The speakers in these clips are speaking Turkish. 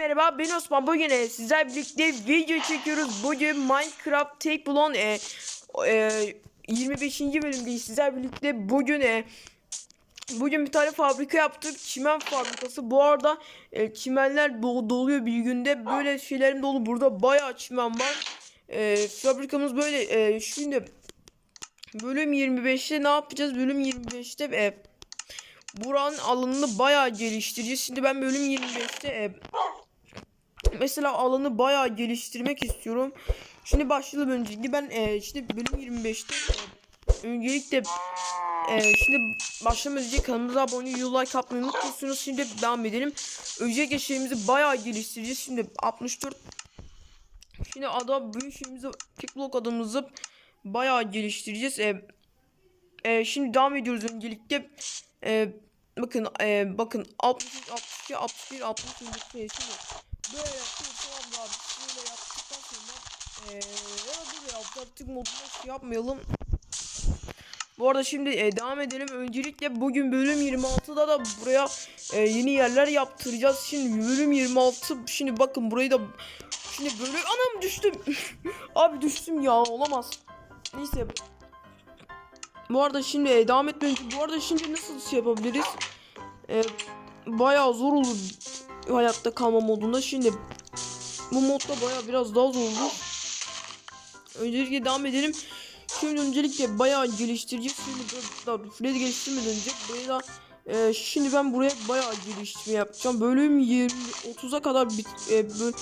Merhaba ben Osman bugün e, sizler birlikte video çekiyoruz. Bugün Minecraft Take Blown e, e, 25. bölümdeyiz. Sizler birlikte bugün e, bugün bir tane fabrika yaptık. Çimen fabrikası. Bu arada e, çimenler do- doluyor bir günde. Böyle şeylerim dolu. Burada bayağı çimen var. E, fabrikamız böyle e, şimdi bölüm 25'te ne yapacağız? Bölüm 25'te e, buranın alanını bayağı geliştireceğiz. Şimdi ben bölüm 25'te e, mesela alanı bayağı geliştirmek istiyorum. Şimdi başlayalım öncelikle ben e, şimdi bölüm 25'te e, öncelikle e, şimdi başlamadan önce kanalımıza abone olmayı like atmayı unutmuyorsunuz. Şimdi devam edelim. Öncelikle şeyimizi bayağı geliştireceğiz. Şimdi 64 Şimdi ada büyük şeyimizi Pickblock adamımızı bayağı geliştireceğiz. E, e, şimdi devam ediyoruz öncelikle. E, bakın e, bakın 63 62 61 60 şimdi böyle tamam abi böyle yaptıktan sonra eee ya artık moduna şey yapmayalım. Bu arada şimdi e, devam edelim. Öncelikle bugün bölüm 26'da da buraya e, yeni yerler yaptıracağız. Şimdi bölüm 26 şimdi bakın burayı da şimdi böyle anam düştüm. Abi düştüm ya olamaz. Neyse. Bu arada şimdi e, devam etmeden bu arada şimdi nasıl şey yapabiliriz? E, bayağı zor olur hayatta kalma modunda. Şimdi bu modda baya biraz daha zor olur. Öncelikle devam edelim. Şimdi öncelikle bayağı geliştireceğiz. Şimdi daha Fred'i geliştirmeden önce buraya e, şimdi ben buraya bayağı geliştirme yapacağım. Bölüm 20 30'a kadar bit e, böl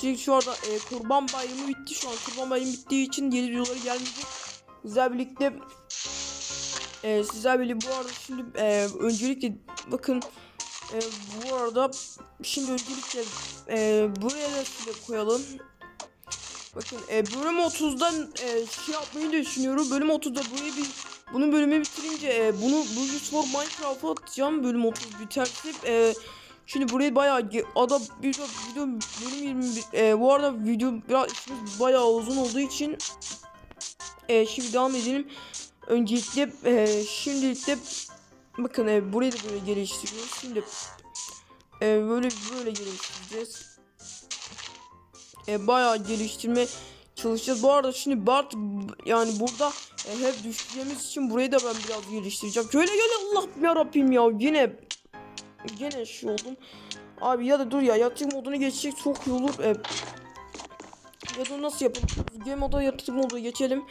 çünkü şu anda e, kurban bayramı bitti şu an. Kurban bayramı bittiği için yeni videoları gelmeyecek. Sizler birlikte e, sizler birlikte bu arada şimdi e, öncelikle bakın e, bu arada şimdi öncelikle e, buraya da şöyle koyalım. Bakın e, bölüm 30'dan e, şey yapmayı düşünüyorum. Bölüm 30'da burayı bir bunun bölümü bitirince e, bunu bu for Minecraft'a atacağım. Bölüm 30 biterse e, şimdi burayı bayağı ada video, video bölüm 21 e, bu arada video biraz işimiz bayağı uzun olduğu için e, şimdi devam edelim. Öncelikle e, şimdilikle Bakın e, burayı da böyle geliştiriyoruz. Şimdi e, böyle böyle geliştireceğiz. E, bayağı geliştirme çalışacağız. Bu arada şimdi Bart yani burada e, hep düşeceğimiz için burayı da ben biraz geliştireceğim. Şöyle gel Allah ya ya yine yine şey oldum. Abi ya da dur ya yatırım modunu geçecek çok iyi olur. E, ya da nasıl yapalım? Game moda yatırım modu geçelim.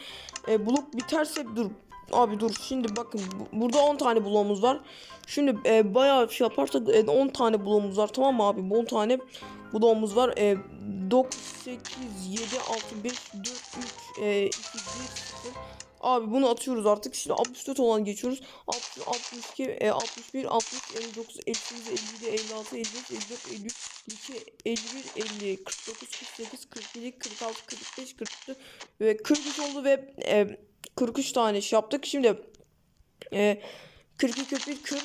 E, blok biterse dur Abi dur şimdi bakın bu- burada 10 tane bloğumuz var. Şimdi e, bayağı şey yaparsak e, 10 tane bloğumuz var tamam mı abi? Bu 10 tane bloğumuz var. E, 9, 8, 7, 6, 5, 4, 3, e, 2, 1, 0. Abi bunu atıyoruz artık. Şimdi 64 olan geçiyoruz. 60, 62, e, 61, 60, 59, 58, 57, 56, 55, 54, 53, 52, 51, 50, 49, 48, 47, 46, 45, 44 ve 43 oldu ve e, 43 tane iş yaptık. Şimdi e, 42, 41, 40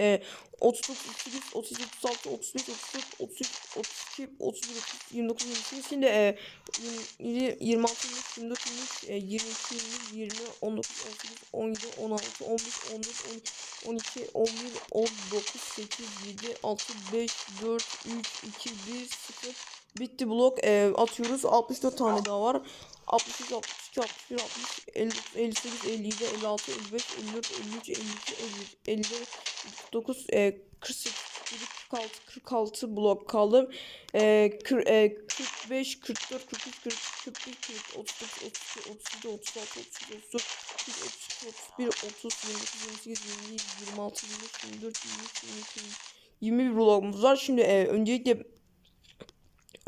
e, 39, 38, 37, 36, 35, 34, 33, 32, 31, 30, 29, 28. Şimdi e, 27, 26, 25, 24, 23, e, 22, 20, 20, 19, 18, 17, 16, 15, 14, 12, 11, 19, 8, 7, 6, 5, 4, 3, 2, 1, 0. Bitti blok. E, atıyoruz. 64 tane daha var. 63, 62, 61, 60, 50, 58, 57, 56, 55, 54, 53, 52, 50, 54, 49, e, 48, 46, 46 blok kaldı. E, kır, e, 45, 44, 43, 42, 41, 43, 39, 32, 37, 36, 38, 34, 32, 31, 30, 29, 28, 27, 26, 25, 24, 23, 22, 21 blokumuz var. Şimdi e, öncelikle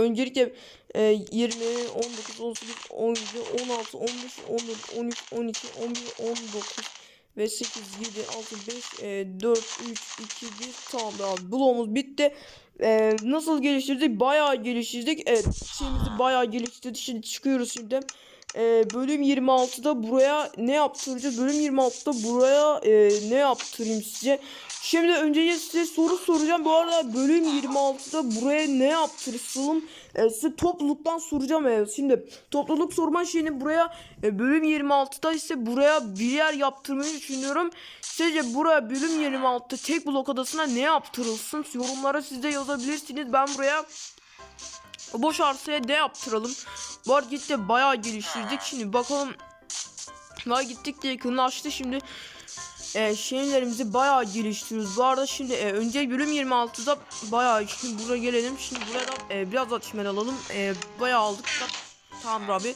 Öncelikle e, 20, 19, 18, 17, 16, 15, 14, 13, 12, 11, 19 ve 8, 7, 6, 5, e, 4, 3, 2, 1 tamam abi bloğumuz bitti. E, nasıl geliştirdik? Bayağı geliştirdik. Evet şeyimizi bayağı geliştirdik. Şimdi çıkıyoruz şimdi. E, bölüm 26'da buraya ne yaptıracağız? Bölüm 26'da buraya e, ne yaptırayım size? Şimdi önce size soru soracağım. Bu arada bölüm 26'da buraya ne yaptırsın? E, size topluluktan soracağım. E, şimdi topluluk sorma şeyini buraya e, bölüm 26'da ise buraya bir yer yaptırmayı düşünüyorum. Sizce buraya bölüm 26'da tek blok adasına ne yaptırılsın? Yorumlara siz de yazabilirsiniz. Ben buraya boş arsaya ne yaptıralım? Arada gitti bayağı geliştirdik. Şimdi bakalım. Daha gittik de yakınlaştı şimdi. E, şeylerimizi bayağı geliştiriyoruz. Bu arada şimdi e, önce bölüm 26'da bayağı şimdi buraya gelelim. Şimdi buraya da e, biraz da çimen alalım. E, bayağı aldık da. Tamam abi.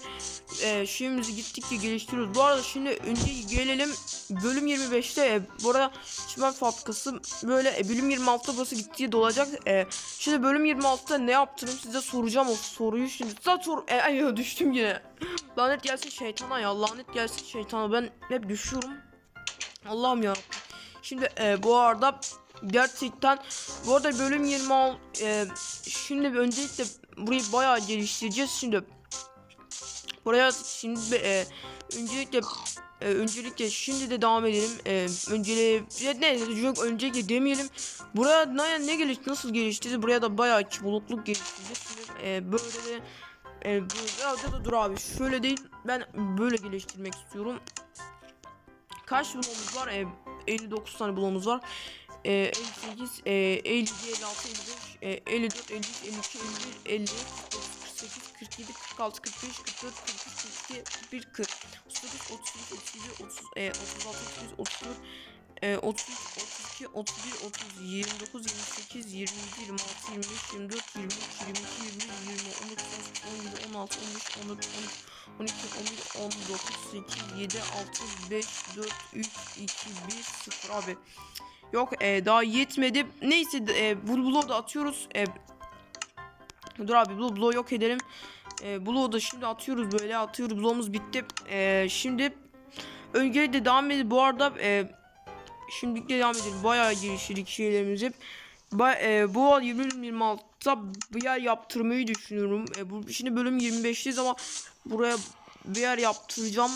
E, şeyimizi gittikçe geliştiriyoruz. Bu arada şimdi önce gelelim bölüm 25'te e, bu arada çimen fabrikası böyle e, bölüm 26'da burası gittiği dolacak. E, şimdi bölüm 26'da ne yaptırayım size soracağım o soruyu şimdi. Size sor e, ay, düştüm yine. lanet gelsin şeytana ya lanet gelsin şeytana ben hep düşüyorum. Allah'ım ya. Şimdi e, bu arada gerçekten bu arada bölüm 26 e, şimdi öncelikle burayı bayağı geliştireceğiz şimdi. Buraya şimdi e, öncelikle e, öncelikle şimdi de devam edelim. E, önceliğe ne yok öncelikle demeyelim. Buraya ne ne gelişti nasıl geliştirdi? Buraya da bayağı çubulukluk geliştirdi. Şimdi e, böyle de e, böyle da, dur abi şöyle değil. Ben böyle geliştirmek istiyorum. Kaç bloğumuz var? E, 59 tane bloğumuz var. E, 58, e, 57, 56, 55, e, 54, 53, 52, 51, 50, 48, 47, 46, 45, 44, 43, 42, 41, 40, 38, 38, 37, 30, e, 36, 38, 34, e, 33, 32, 31, 30, 29, 28, 27, 26, 25, 24, 23, 22, 21, 20, 19, 17, 16, 15, 14, 13, 12, 11, 19, 8, 7, 6, 5, 4, 3, 2, 1, 0 abi. Yok e, daha yetmedi. Neyse e, bu bloğu da atıyoruz. E, dur abi bu bloğu yok edelim. E, bloğu da şimdi atıyoruz böyle atıyoruz. Bloğumuz bitti. E, şimdi öncelikle devam edelim. Bu arada e, şimdilikle devam edelim. Bayağı geliştirdik şeylerimizi. Ba e, bu 2026'da bir yer yaptırmayı düşünüyorum. E, bu şimdi bölüm 25'teyiz ama buraya bir yer yaptıracağım.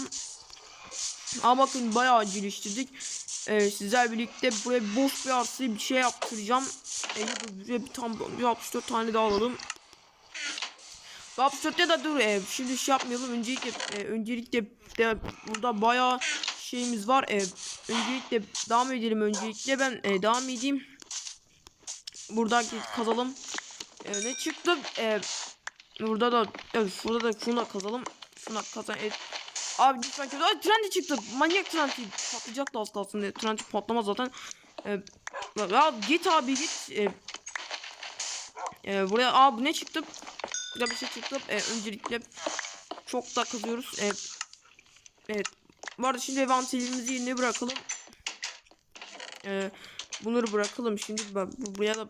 Ama bakın bayağı geliştirdik. E, sizler birlikte buraya boş bir arsayı bir şey yaptıracağım. E, buraya bir tam bir 64 tane daha alalım. 64'te de dur e, şimdi şey yapmayalım. Öncelikle e, öncelikle de burada bayağı şeyimiz var. E, öncelikle devam edelim öncelikle ben e, devam edeyim. Buradan kazalım. E, ne çıktı? E, burada da evet burada da şunu da kazalım. Şuna kazan. Evet. Abi lütfen kötü. Ay trendi çıktı. Manyak trendi. Patlayacak da az kalsın diye. Trendi patlamaz zaten. E, ya git abi git. E, e, buraya aa bu ne çıktı? Burada bir şey çıktı. E, öncelikle çok da kazıyoruz. E, evet. Bu arada şimdi envanterimizi yerine bırakalım. E, bunları bırakalım şimdi. Bak bu buraya da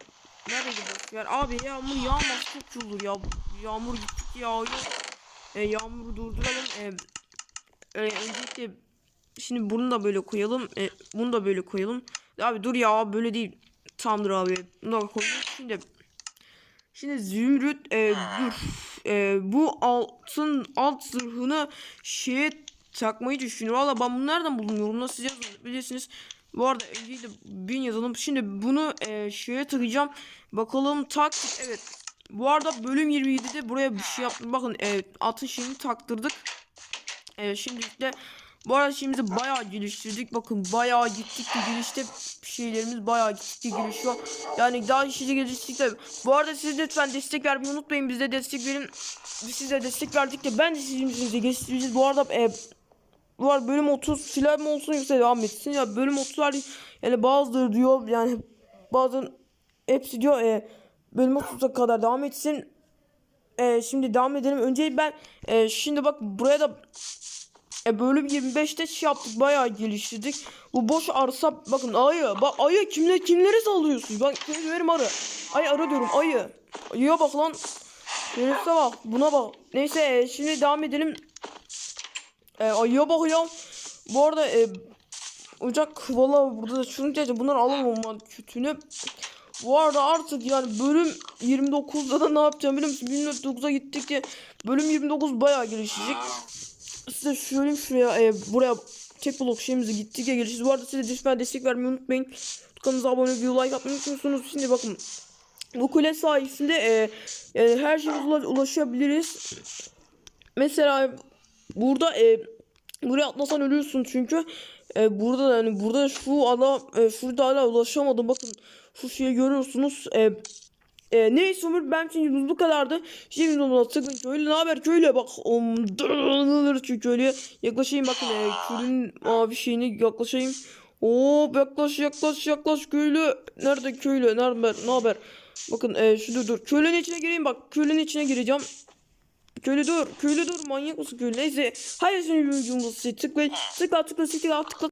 Nerede boş yer? Abi yağmur yağmaz çok olur ya. Yağmur gittik yağıyor. E, yağmuru durduralım. E, e, öncelikle şimdi bunu da böyle koyalım. E, bunu da böyle koyalım. Abi dur ya böyle değil. Tamamdır abi. Bunu da koyalım. Şimdi Şimdi zümrüt e, dur. E, bu altın alt zırhını şeye takmayı düşünüyorum. Valla ben bunu nereden buldum yorumda siz yazabilirsiniz. Bu arada öncelikle bin yazalım. Şimdi bunu e, şeye takacağım. Bakalım tak. Evet. Bu arada bölüm 27'de buraya bir şey yaptım. Bakın e, atın şeyini taktırdık. E, şimdi de bu arada şeyimizi bayağı geliştirdik. Bakın bayağı gittikçe gelişti. Şeylerimiz bayağı gittikçe gelişiyor. Yani daha işi geliştikçe. Bu arada siz lütfen destek vermeyi unutmayın. Bize destek verin. Biz size destek verdik de ben de sizin için geliştireceğiz. Bu arada e, arada bölüm 30 silah mı olsun yoksa devam etsin ya bölüm 30 var yani bazıları diyor yani bazen hepsi diyor e, bölüm 30'a kadar devam etsin e, şimdi devam edelim önce ben e, şimdi bak buraya da e, bölüm 25'te şey yaptık bayağı geliştirdik bu boş arsa bakın ayı bak ayı kimle kimleri sallıyorsun ben verim arı ay arı diyorum ayı ayıya bak lan Şerefse bak buna bak neyse e, şimdi devam edelim e, ayıya bak ya. Bu arada e, ocak valla burada da çürünce bunları alamam kötünü. Bu arada artık yani bölüm 29'da da ne yapacağım biliyor musun? 29'a gittik ki bölüm 29 bayağı gelişecek. Size söyleyeyim şuraya e, buraya tek blok şeyimizi gittikçe gelişiriz. Bu arada size lütfen destek vermeyi unutmayın. Kanalımıza abone olmayı, like atmayı unutmuyorsunuz. Şimdi bakın bu kule sayesinde e, e, her şeye ula- ulaşabiliriz. Mesela burada e, buraya atlasan ölürsün çünkü e, burada da yani burada şu ala e, şurada hala ulaşamadım bakın şu şeyi görüyorsunuz e, e, neyse Umur ben şimdi bu kadardı. Şimdi videomuza tıklayın köylü ne haber köylü? Bak um, dırırırır şu köylüye yaklaşayım. Bakın e, köylünün mavi şeyini yaklaşayım. Oo yaklaş yaklaş yaklaş köylü. Nerede köylü? Nerede? Ne haber? Bakın e, şu dur dur. Köylünün içine gireyim. Bak köylünün içine gireceğim. Köylü dur, köylü dur, manyak mısın köylü? Neyse, hayır şimdi videomuza tıklayın, tıkla tıkla tıkla tıkla